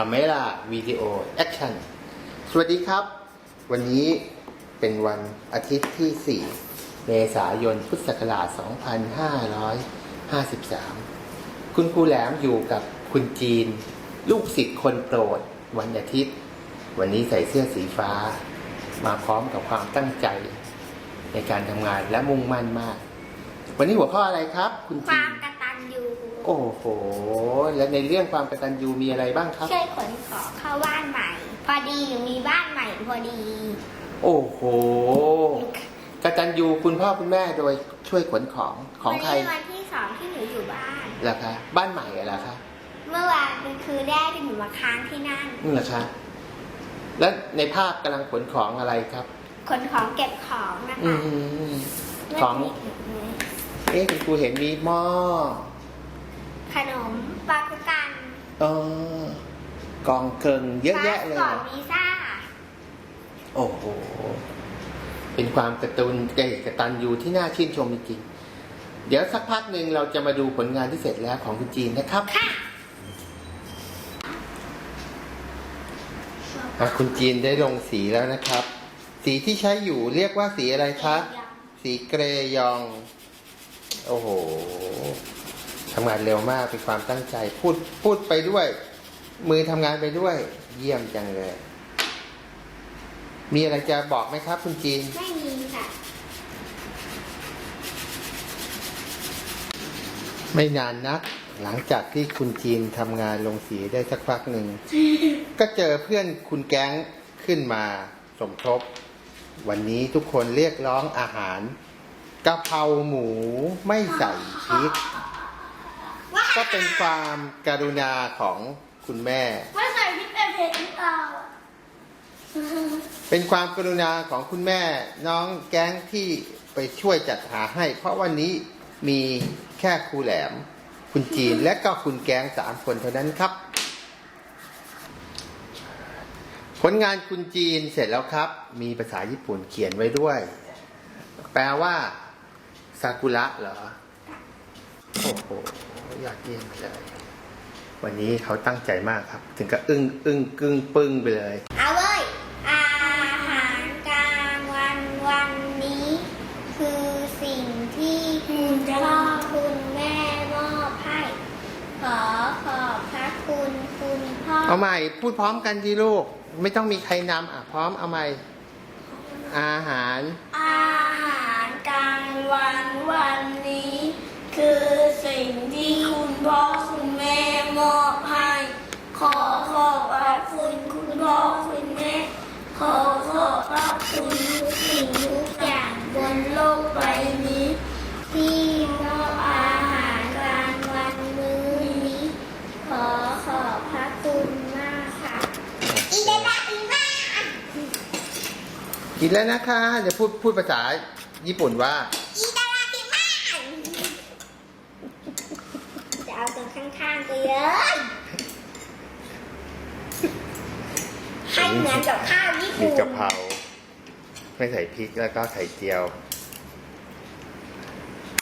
าเมล่าวิดีโอแอคชั่น สวัสดีครับ วันนี้เป็นวันอาทิตย์ที่ 4 เมษายน พุทธศักราช 2553 คุณครูแหลมอยู่กับคุณจีน ลูกศิษย์คนโปรด วันอาทิตย์ วันนี้ใส่เสื้อสีฟ้า มาพร้อมกับความตั้งใจ ในการทำงานและมุ่งมั่นมาก วันนี้หัวข้ออะไรครับ คุณคจีวานมกตัญญู โอ้โห และในเรื่องความกตัญญูมีอะไรบ้างครับ ช่วยขนของเข้าบ้านใหม่ พอดีหนูมีบ้านใหม่พอดีโอ้โหกตัญญูคุณพ่อคุณแม่โดยช่วยขนของของใครวันนี้วันที่สองที่หนูอยู่บ้านล่ะคะบ้านใหม่เหรอคะเมื่อวานเป็นคืนแรกที่หนูมาค้างที่นั่นนี่เหรอคะและในภาพกำลังขนของอะไรครับ ขนของเก็บของนะอืคะมของ เมื่อกี้ เอ๊ะคุณครูเห็นมีหม้อ ขนมปลากุกันเออกองเกิงเยอะแยะเลย ก่อนวีซ่าโอ้โห เป็นความกระตุนเอ้ยกตัญญูที่น่าชื่นชมจริงๆเดี๋ยวสักพักหนึ่งเราจะมาดูผลงานที่เสร็จแล้วของคุณจีนนะครับค่ะอะคุณจีนได้ลงสีแล้วนะครับ สีที่ใช้อยู่เรียกว่าสีอะไรคะ สีเกรยอง โอ้โห ทำงานเร็วมากเป็นความตั้งใจ พูดพูดไปด้วย มือทำงานไปด้วย เยี่ยมจังเลย มีอะไรจะบอกไหมครับ คุณจีน ไม่มีค่ะ ไม่นานนัก หลังจากที่คุณจีนทำงานลงสีได้สักพักหนึ่ง ก็เจอเพื่อนคุณแก๊งขึ้นมาสมทบ วันนี้ทุกคนเรียกร้องอาหารกะเพราหมูไม่ใส่พริก ก็เป็นความการุณาของคุณแม่ ไม่ใส่พริกแต่เผ็ดหรือเปล่าเป็นความกรุณาของคุณแม่น้องแก๊งที่ไปช่วยจัดหาให้ เพราะวันนี้มีแค่ครูแหลม คุณจีนและก็คุณแก๊งสามคนเท่านั้นครับ ผลงานคุณจีนเสร็จแล้วครับ มีภาษาญี่ปุ่นเขียนไว้ด้วย แปลว่าซากุระเหรอ โอ้โห ยอดเยี่ยมเลยวันนี้เขาตั้งใจมากครับ ถึงกับอึ้งอึ้งกึ้งปึ้งไปเลย เอาเลยอาหารกลางวันวันนี้ คือสิ่งที่คุณพ่อคุณแม่มอบให้ขอขอบพระคุณคุณพ่อเอาใหม่พูดพร้อมกันดีลูก ไม่ต้องมีใครนำอะพร้อมเอาใหม่อาหาร อาหารกลางวันวันนี้ คือสิ่งที่ ขอขอบพระคุณคุณพ่อคุณแม่ ขอขอบพระคุณทุกสิ่งทุกอย่างบนโลกใบนี้ ที่มอบอาหารกลางวันมื้อนี้ ขอขอบพระคุณมากค่ะอีเดลาอีมากินแล้วนะคะเดี๋ยวพูดพูดภาษาญี่ปุ่นว่า อีเดลาอีมาจะเอาตรงข้างๆไปเลยให้ เหมือนกับข้าวญี่ปุ่นกะเพราไม่ใส่พริกแล้วก็ไข่เจียว